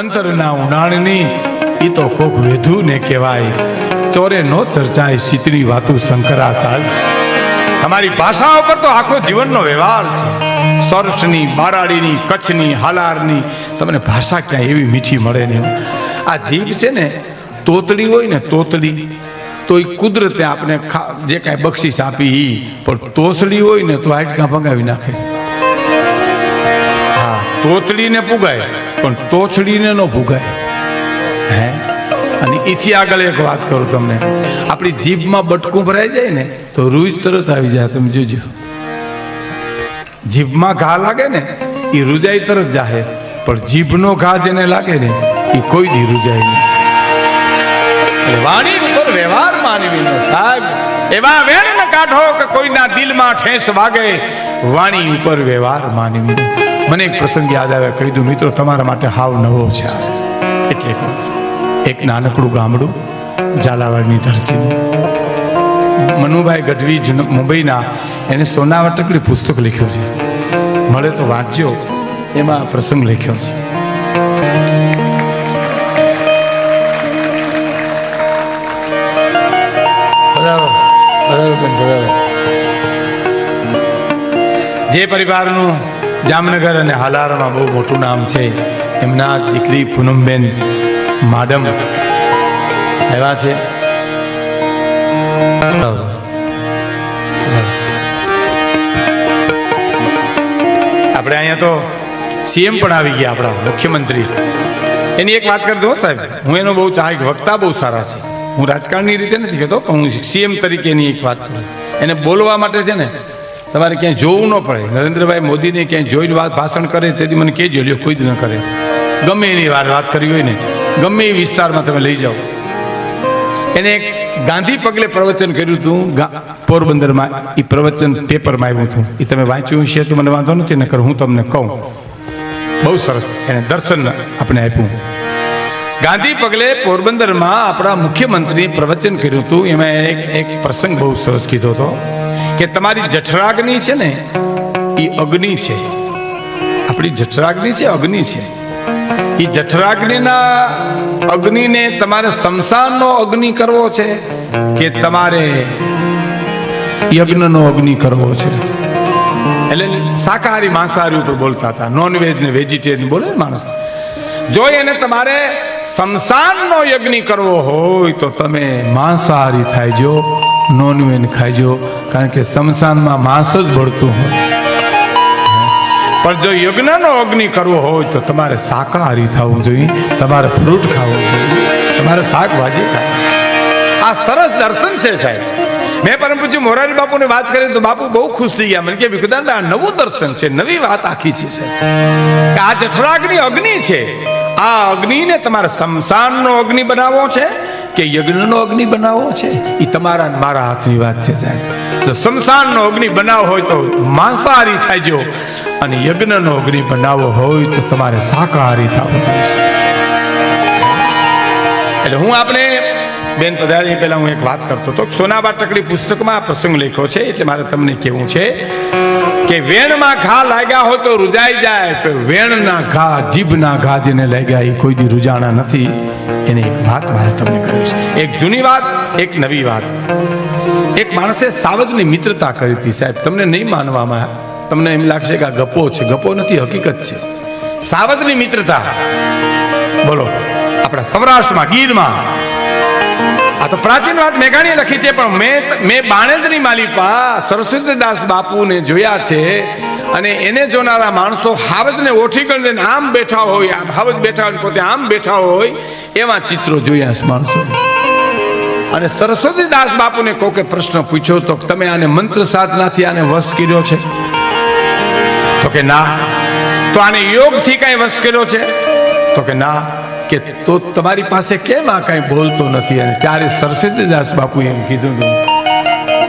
અંતરના ઉડાણની એ તો કોક વેધું ને કહેવાય. ચોરે નો ચર્ચાય શીતળી વાતું શંકરા સાહેબ તમારી ભાષા ઉપર તો આખો જીવનનો વ્યવહાર છે. સૌરાષ્ટ્રની બારાડીની, કચ્છની, હાલારની, તમને ભાષા ક્યાંય એવી મીઠી મળે નહીં આ જીભ છે ને તોતડી હોય ને તોતડી તો એ કુદરતે આપણે જે કાંઈ બક્ષિસ આપી એ પણ તોસડી હોય ને તો આટકા ભગાવી નાખે. હા તોતડીને પુગાય. પણ તોછડીને ન ભૂગાય હે? અને એથી આગળ એક વાત કરું તમને. આપણી જીભમાં બટકું ભરાઈ જાય ને, તો રૂજ તરત આવી જાય, તમે જોજો. જીભમાં ઘા લાગે ને, એ રૂજાઈ તરત જાહે. પણ જીભનો ઘા જેને લાગે ને, એ કોઈ દી રૂજાય નહીં વાણી ઉપર વ્યવહાર માનવીનો સાહેબ. એવા વેણ કાઢો કે કોઈના દિલમાં ઠેસ વાગે. વાણી ઉપર વ્યવહાર માનવીનો મને એક પ્રસંગ યાદ આવે કહી દઉં મિત્રો તમારા માટે હાવ નવો છે એટલે એક નાનકડું ગામડું ઝાલાવાડની ધરતીનું. મનુભાઈ ગઢવી મુંબઈના એને સોનાવટકડી પુસ્તક લખ્યું છે. મળે તો વાંચ્યો એમાં પ્રસંગ લખ્યો છે. જે પરિવારનું જામનગર અને હાલારમાં બહુ મોટું નામ છે. એમના દીકરી પૂનમબેન માડમ. એવા છે. આપણે અહીંયા તો સીએમ પણ આવી ગયા આપણા મુખ્યમંત્રી. એની એક વાત કરી દો સાહેબ. હું એનો બહુ ચાહક વક્તા બહુ સારા છે. હું રાજકારણની રીતે નથી કહેતો, પણ હું સીએમ તરીકેની એક વાત કરું. એને બોલવા માટે છે ને તમારે ક્યાંય જોવું ન પડે. નરેન્દ્રભાઈ મોદીને ક્યાંય જોઈને વાત ભાષણ કરે તેથી મને કહેજો, લ્યો, કોઈ જ ન કરે. ગમે એની વાર વાત કરી હોય ને, ગમે એ વિસ્તારમાં તમે લઈ જાઓ. એને ગાંધી પગલે પ્રવચન કર્યું હતું પોરબંદરમાં એ પ્રવચન પેપરમાં આવ્યું હતું. એ તમે વાંચ્યું હશે તો મને વાંધો નથી, નકર હું તમને કહું. બહુ સરસ, એને દર્શન આપણે આપ્યું. ગાંધી પગલે પોરબંદરમાં આપણા મુખ્યમંત્રીએ પ્રવચન કર્યું હતું, એમાં એક એક પ્રસંગ બહુ સરસ કીધો હતો. કે તમારી જઠરાગ્નિ છે ને, એ અગ્નિ છે. આપણી જઠરાગ્નિ છે, અગ્નિ છે. એ જઠરાગ્નિના અગ્નિને તમારે શમશાનનો અગ્નિ કરવો છે કે તમારે યજ્ઞનો અગ્નિ કરવો છે? એટલે શાકાહારી માંસાહારી ઉપર બોલતા હતા. નોનવેજ ને વેજીટેરિયન બોલે માણસ. જો એને તમારે શમશાનનો યજ્ઞ કરવો હોય તો તમે માંસાહારી થાયજો નોન વેજ ખાઈજો, કારણ કે શમશાનમાં માંસ જ ભળતું હોય. પણ જો યજ્ઞનો અગ્નિ કરવો હોય તો તમારે શાકાહારી થવું જોઈએ, તમારે ફ્રૂટ ખાવું જોઈએ, તમારે શાકભાજી ખાવી આ સરસ દર્શન છે સાહેબ. મેં પરમ પૂછ્યું મોરારી બાપુને વાત કરી તો બાપુ બહુ ખુશ થઈ ગયા. મને કે ભીખુદાન આ નવું દર્શન છે, નવી વાત આખી છે આ જઠરાગ્નિ અગ્નિ છે. આ અગ્નિને તમારે શમશાનનો અગ્નિ બનાવવો છે કે યજ્ઞનો અગ્નિ બનાવવો છે? એ તમારા મારા હાથની વાત છે સાહેબ. જો શમશાનનો અગ્નિ બનાવો હોય તો માંસાહારી થાયજો અને યજ્ઞનો અગ્નિ બનાવવો હોય તો તમારે શાકાહારી થવું જોઈએ. એટલે હું આપણે બેન પધારી પહેલા હું એક વાત કરતો હતો સોનાબા ટકડી પુસ્તકમાં આ પ્રસંગ લખ્યો છે, એટલે મારે તમને કહેવું છે કે વેણમાં ઘા લાગ્યા હોય તો રૂજાઈ જાય, પણ વેણના ઘા, જીભના ઘા જેને લાગ્યા એ કોઈ દી રૂજાણા નથી. એને એક વાત મારે તમને કરવી છે. એક જૂની વાત, એક નવી વાત. એક માણસે સાવજની મિત્રતા કરી હતી સાહેબ. તમને નહીં માનવામાં તમને એમ લાગશે કે આ ગપો છે. ગપો નથી, હકીકત છે. સાવજની મિત્રતા. બોલો. આપણા સૌરાષ્ટ્રમાં, ગીરમાં આ તો પ્રાચીન વાત મેઘાણીએ લખી છે, પણ મેં મેં બાણેજની માલિપા સરસ્વતીદાસ બાપુને જોયા છે, અને એને જોનારા માણસો હાવજને ઓઠી કરીને આમ બેઠા હોય, આમ હાવજ બેઠા હોય, પોતે આમ બેઠા હોય, એવા ચિત્રો જોયા છે માણસો. અને સરસ્વતીદાસ બાપુને કોકે પ્રશ્ન પૂછ્યો તો તમે આને મંત્ર સાધનાથી આને વશ કર્યો છે? તો કે ના. તો આને યોગથી કઈ વશ કર્યો છે? તો કે ના. કે તો તમારી પાસે કેમ આ કઈ બોલતો નથી? અને ત્યારે સરસ્વતીદાસ બાપુ એમ કીધું હતું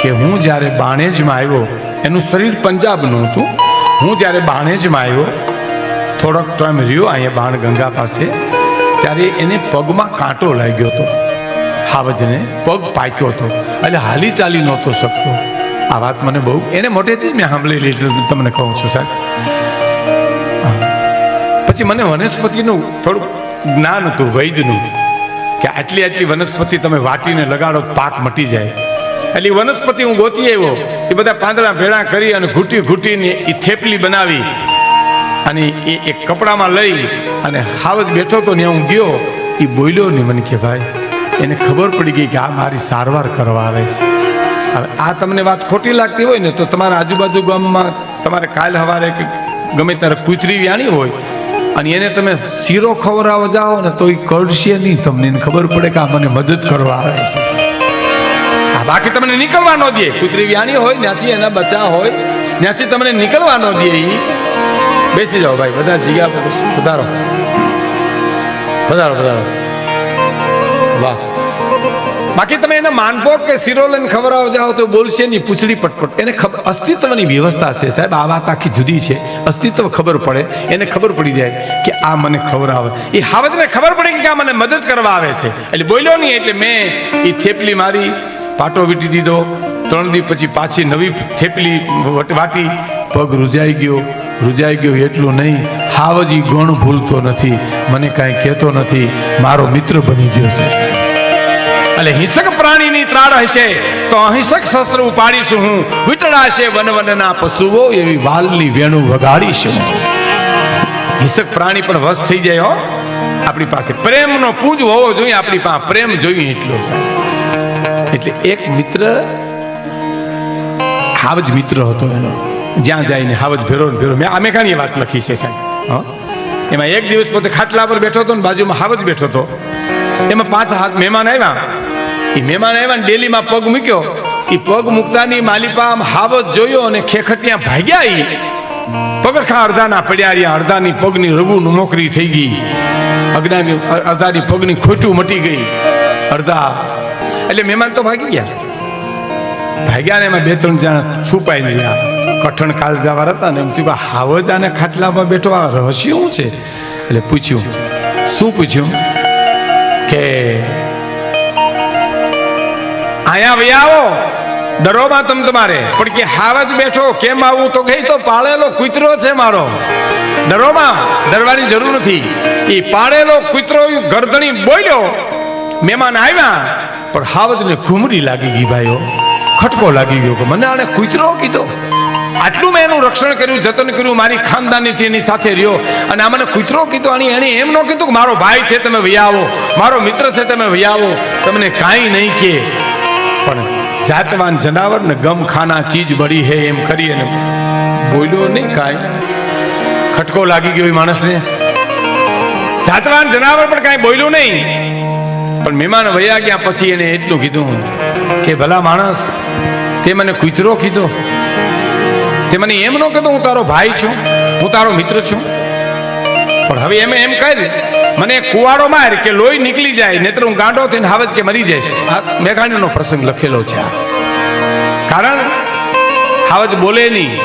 કે હું જ્યારે બાણેજમાં આવ્યો, એનું શરીર પંજાબનું હતું. હું જ્યારે બાણેજમાં આવ્યો, થોડોક ટાઈમ રહ્યો અહીંયા બાણ ગંગા પાસે, ત્યારે એને પગમાં કાંટો લાગ્યો હતો. હાવજને પગ પાક્યો હતો. એટલે હાલી ચાલી નહોતો શકતો. આ વાત મને બહુ એને મોટેથી મેં સાંભળી લીધી તમને કહું છું સાહેબ. પછી મને વનસ્પતિનું થોડુંક જ્ઞાન હતું વૈદનું કે આટલી આટલી વનસ્પતિ તમે વાટીને લગાડો પાક મટી જાય. એટલે વનસ્પતિ હું ગોતી આવ્યો એ બધા પાંદડા ભેળા કરી અને ઘૂંટી ઘૂંટીને એ થેપલી બનાવી. અને એ એક કપડામાં લઈ અને હાવજ બેઠો તો ને હું ગયો એ બોલ્યો ને મને કે ભાઈ, એને ખબર પડી ગઈ કે આ મારી સારવાર કરવા આવે છે. હવે આ તમને વાત ખોટી લાગતી હોય ને તો તમારા આજુબાજુ ગામમાં તમારે કાલ સવારે કે ગમે ત્યારે કૂતરી વ્યાણી હોય અને એને તમે શીરો ખવડાવવા જાઓ ને તો એ કરશે નહીં. તમને એને ખબર પડે કે આ મને મદદ કરવા આવે છે. બાકી તમને નીકળવા ન દે. કુતરી વ્યાણી હોય, ત્યાંથી એના બચ્ચા હોય, ત્યાંથી તમને નીકળવા ન દે એ બેસી જાઓ ભાઈ, બધા જગ્યા પર. પધારો પધારો વાહ બાકી તમે એને માનપો કે શીરો લઈને જાઓ તો બોલશે નહીં પૂછડી પટપટ. એને ખબર અસ્તિત્વની વ્યવસ્થા છે સાહેબ. આ વાત આખી જુદી છે. અસ્તિત્વ ખબર પડે. એને ખબર પડી જાય કે આ મને ખવડાવે એ હાવતને ખબર પડી કે આ મને મદદ કરવા આવે છે. એટલે બોલ્યો નહીં, એટલે મેં એ થેપલી મારી, પાટો વીટી દીધો. ત્રણ દી પછી પાછી નવી થેપલી વાટી પગ રૂજાઈ ગયો. રૂજાઈ ગયો એટલું નહીં. હાવજી ગણ ભૂલતો નથી. મને કાંઈ કહેતો નથી. મારો મિત્ર બની ગયો છે. એટલે હિંસક પ્રાણીની ત્રાળ હશે તો અહિંસક શસ્ત્ર ઉપાડીશું હું. વિટળાશે વન વનના પશુઓ એવી વાલની વેણુ વગાડીશું. હિંસક પ્રાણી પણ વશ થઈ જાય હો. આપણી પાસે પ્રેમનો પૂજ હોવો જોઈએ, આપણી પાસે પ્રેમ જોઈએ એટલો. એટલે એક મિત્ર, હાવજ મિત્ર હતો એનો. જ્યાં જઈને હાવજ ભેરો ને ભેરો. મેં અમે ઘણી વાત લખી છે સાહેબ? એમાં એક દિવસ પોતે ખાટલા પર બેઠો હતો ને બાજુમાં હાવજ બેઠો હતો. એમાં પાંચ હાથ મહેમાન આવ્યા. એ મહેમાન આવ્યા ડેલીમાં પગ મૂક્યો. એ પગ મૂકતાની માલિપા આમ હાવજ જોયો અને ખેખટિયા ભાગ્યા એ પગરખા અડધાના પડ્યા રહ્યા, અડધાની પગની રઘુ નોકરી થઈ ગઈ. અજ્ઞાની અડધાની પગની ખોટું મટી ગઈ. અડધા. એટલે મહેમાન તો ભાગી ગયા. ભાગ્યા ને એમાં બે, ત્રણ જણા છુપાઈ ગયા કઠણ કાળજાવાર હતા ને એમ થયું હાવજ આને ખાટલામાં બેઠો, આ રહસ્ય શું છે? એટલે પૂછ્યું, શું પૂછ્યું? કે અહીંયા વહી આવો. ડરોમાં તમ તમારે. પણ કે હાવજ બેઠો, કેમ આવું? તો કઈ તો પાળેલો કૂતરો છે મારો. ડરોમાં, ડરવાની જરૂર નથી. એ પાળેલો કૂતરો ગરદણી બોલ્યો, મહેમાન આવ્યા. પણ હાવજને ઘૂમરી લાગી ગઈ ભાઈઓ. ખટકો લાગી ગયો કે મને આને કૂતરો કીધો. આટલું મેં એનું રક્ષણ કર્યું, જતન કર્યું, મારી ખાનદાનીથી એની સાથે રહ્યો. અને આ મને કૂતરો કીધો, અને એણે એમ ન કીધું કે મારો ભાઈ છે, તમે વૈયાવો મારો મિત્ર છે, તમે વૈયાવો તમને કાંઈ નહીં કે. જાતવાન જનાવર ને ગમ ખાના ચીજ બળી હે એમ કરી અને બોલ્યો નહીં કાંઈ. ખટકો લાગી ગયો માણસને. જાતવાન જનાવર પણ કાંઈ બોલ્યું નહીં. પણ મહેમાન વયા ગયા પછી એને એટલું કીધું કે ભલા માણસ, તે મને કૂતરો કીધો. તે મને એમ ન કીધું હું તારો ભાઈ છું, હું તારો મિત્ર છું. પણ હવે એમ એમ કહી મને કુવાડો માર કે લોહી નીકળી જાય, નેત્ર હું ગાંડો થઈને હાવજ કે મરી જઈશ. આ મેઘાણીનો પ્રસંગ લખેલો છે કારણ, હાવજ બોલે નહીં,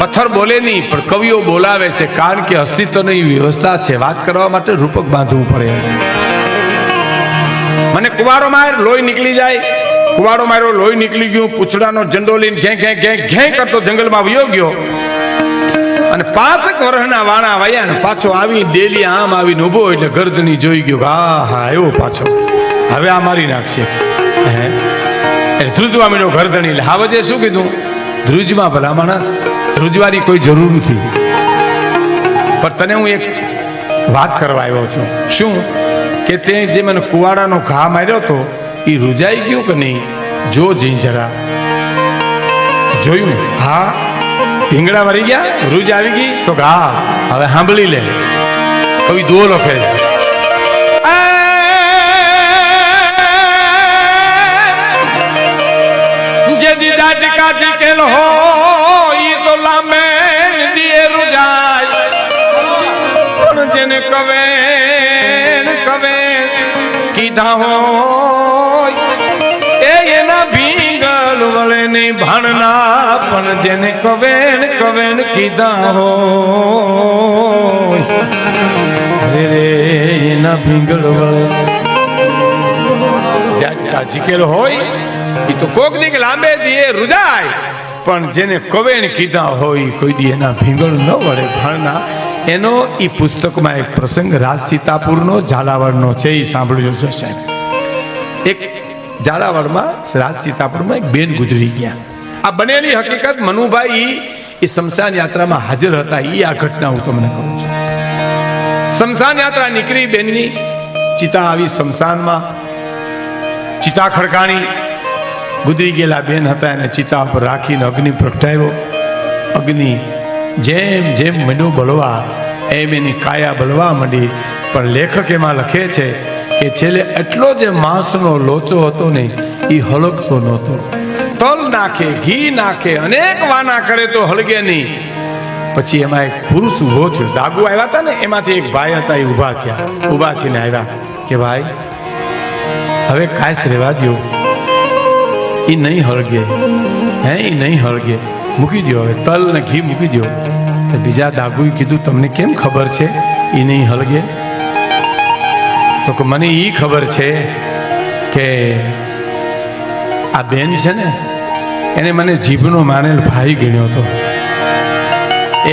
પથ્થર બોલે નહીં, પણ કવિઓ બોલાવે છે, કારણ કે અસ્તિત્વની વ્યવસ્થા છે. વાત કરવા માટે રૂપક બાંધવું પડે. મને કુવાડો માર, લોહી નીકળી જાય. કુવાડો માર્યો, લોહી નીકળી ગયું, પૂછડાનો ઝંડો લઈને ઘે ઘે ઘે ઘે કરતો જંગલમાં વયો ગયો. અને પાંચક વર્ષના વાણા વાયા ને પાછો આવી ડેલી આમ આવીને ઊભો એટલે ગર્દની જોઈ ગયો હા હા એવો પાછો. હવે આ મારી નાખશે. હે? એટલે ધ્રુજવામીનો ગરદણી એટલે હાવજે શું કીધું? ધ્રુજમાં ભલા માણસ ધ્રુજવાની કોઈ જરૂર નથી. પણ તને હું એક વાત કરવા આવ્યો છું. શું? કે તે જે મને કુવાડાનો ઘા માર્યો હતો એ રૂજાઈ ગયું કે નહીં? જો જઈ જરા. જોયું? હા? ભીંગડા મરી ગયા, રૂજ આવી ગઈ, તો ગા હવે સાંભળી લે કવિ દો લખે. જે દીદા ટીકા ટીકેલ હો, ઈ તો લામે દીએ રૂજાય પણ જેને કવે કવે કીધા હોય નહીં ભાણના પણ જેને કવેણ કવેણ કીધા હો રે, એના ભીંગળ જ્યાં જીકેલ હોય એ તો કોક દી કે લાંબે દીએ રૂજાય. પણ જેને કવેણ કીધા હોય, કોઈ દી એના ભીંગળ ન વળે. ભાણના, એનો એ પુસ્તકમાં એક પ્રસંગ રાજ સીતાપુરનો, ઝાલાવાડનો છે એ સાંભળ્યો છે સાહેબ. એક ઝાલાવાડમાં રાજ સીતાપુરમાં એક બેન ગુજરી ગયા. આ બનેલી હકીકત મનુભાઈ એ શમશાન યાત્રામાં હાજર હતા. એ આ ઘટના હું તમને કહું છું. શમશાન યાત્રા નીકળી બેનની. ચિતા આવી શમશાનમાં. ચિતા ખડકાણી ગુજરી ગયેલા બેન હતા. એને ચિતા પર રાખીને અગ્નિ પ્રગટાવ્યો. અગ્નિ જેમ જેમ મંડ્યો બળવા, એમ એની કાયા બળવા માંડી. પણ લેખક એમાં લખે છે કે છેલ્લે એટલો જે માંસનો લોચો હતો ને એ હળગતો નહોતો. તલ નાખે, ઘી નાખે, અનેક વાના કરે તો હળગે નહીં. પછી એમાં એક પુરુષ ઊભો થયો. દાગુ આવ્યા હતા ને, એમાંથી એક ભાઈ હતા, એ ઊભા થયા. ઊભા થઈને આવ્યા કે, ભાઈ, હવે કાંઈ રહેવા દો એ નહીં હળગે. હે એ નહીં હળગે. મૂકી દો હવે. તલ ને ઘી મૂકી દો બીજા દાગુએ કીધું, તમને કેમ ખબર છે? એ નહીં હળગે. તો કે મને એ ખબર છે કે આ બેન છે ને, એને મને જીભનો માનેલ ભાઈ ગણ્યો હતો.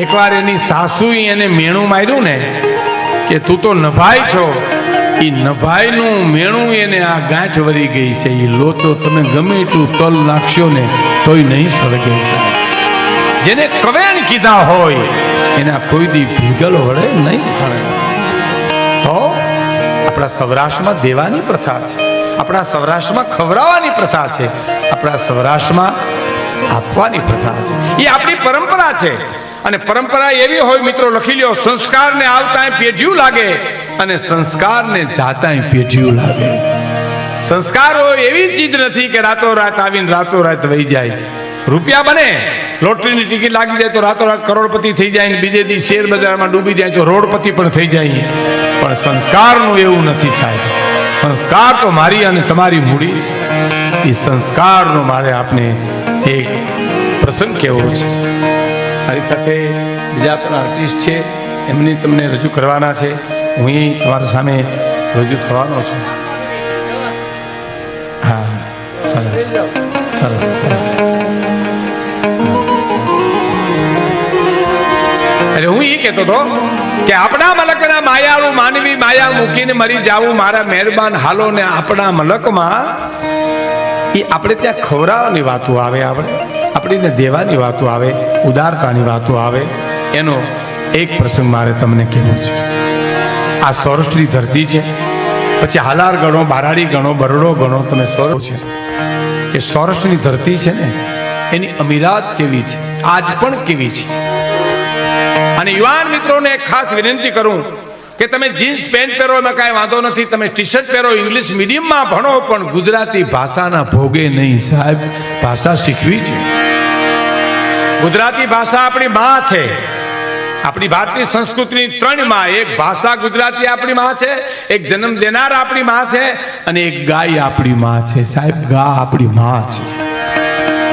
એકવાર એની સાસુએ એને મેણું માર્યું ને, કે તું તો નભાઈ છો એ નભાઈનું મેણું એને આ ગાંઠ વરી ગઈ છે એ લોચો તમે ગમે એટલું તલ નાખશો ને તોય નહીં સળગે છે. જેને કવેણ કીધા હોય, એના કોઈ દી ભીગલ વડે નહીં તો આપણા સૌરાષ્ટ્રમાં દેવાની પ્રથા છે. આપણા સૌરાષ્ટ્રમાં ખવડાવવાની પ્રથા છે. આપણા સૌરાષ્ટ્રમાં આપવાની પ્રથા છે. એ આપણી પરંપરા છે. અને પરંપરા એવી હોય, મિત્રો, લખી લ્યો, સંસ્કારને આવતા પેઢિયું લાગે અને સંસ્કારને જાતા પેઢિયું લાગે. સંસ્કારો એવી ચીજ નથી કે રાતો રાત આવીને રાતો રાત વહી જાય. રૂપિયા બને. લોટરીની ટિકિટ લાગી જાય તો રાતોરાત કરોડપતિ થઈ જાય બીજે દી શેર બજારમાં ડૂબી જાય તો રોડપતિ પણ થઈ જાય. પણ સંસ્કારનું એવું નથી સાહેબ. સંસ્કાર તો મારી અને તમારી મૂડી છે. એ સંસ્કારનો મારે આપને એક પ્રસંગ કેવો છે. મારી સાથે બીજા પણ આર્ટિસ્ટ છે. એમની તમને રજૂ કરવાના છે. હું તમારા સામે રજૂ થવાનો છું. હા, સરસ. કહેતો હતો કે આપણા મલકના માયાળુ માનવી માયા મૂકીને મરી જાવું મારા મહેરબાન હાલો ને આપણા મલકમાં. એ આપણે ત્યાં ખવડાવવાની વાતો આવે આપણે આપણને દેવાની વાતો આવે, ઉદારતાની વાતો આવે. એનો એક પ્રસંગ મારે તમને કહેવું છે. આ સૌરાષ્ટ્રની ધરતી છે. પછી હાલાર ગણો, બારાડી ગણો, બરડો ગણો, તમે સૌરવ છે. કે સૌરાષ્ટ્રની ધરતી છે ને, એની અમીરાત કેવી છે? આજ પણ કેવી છે? અને યુવાન મિત્રોને એક ખાસ વિનંતી કરું કે તમે જીન્સ, પેન્ટ પહેરો, એમાં કાંઈ વાંધો નથી. તમે ટી શર્ટ પહેરો, ઇંગ્લિશ મીડિયમમાં ભણો, પણ ગુજરાતી ભાષાના ભોગે નહીં, સાહેબ. ભાષા શીખવી છે. ગુજરાતી ભાષા આપણી માં છે. આપણી ભારતીય સંસ્કૃતિની ત્રણમાં એક ભાષા ગુજરાતી આપણી માં છે, એક જન્મ દેનાર આપણી માં છે, અને એક ગાય આપણી માં છે. સાહેબ, ગા આપણી માં છે.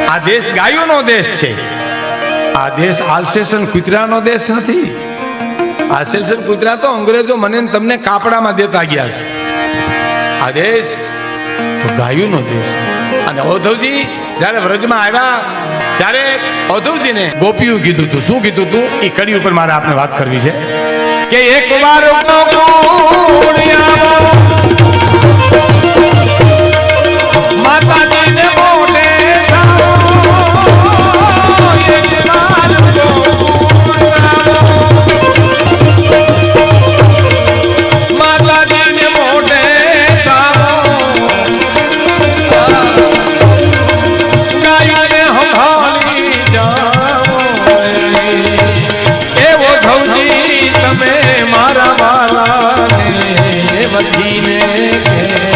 આ દેશ ગાયોનો દેશ છે. આ દેશ આલ્સેશન કૂતરાનો દેશ નથી. આલ્સેશન કૂતરા તો અંગ્રેજો મને તમને કાપડામાં દેતા ગયા છે. આ દેશ તો ગાયુનો દેશ અને ઔધવજી જ્યારે વ્રજમાં આવ્યા, ત્યારે ઔધવજીને ગોપીઓ કીધું હતું શું કીધું હતું એ કડી ઉપર મારે આપને વાત કરવી છે. કે એક વાર વાલાને વકીને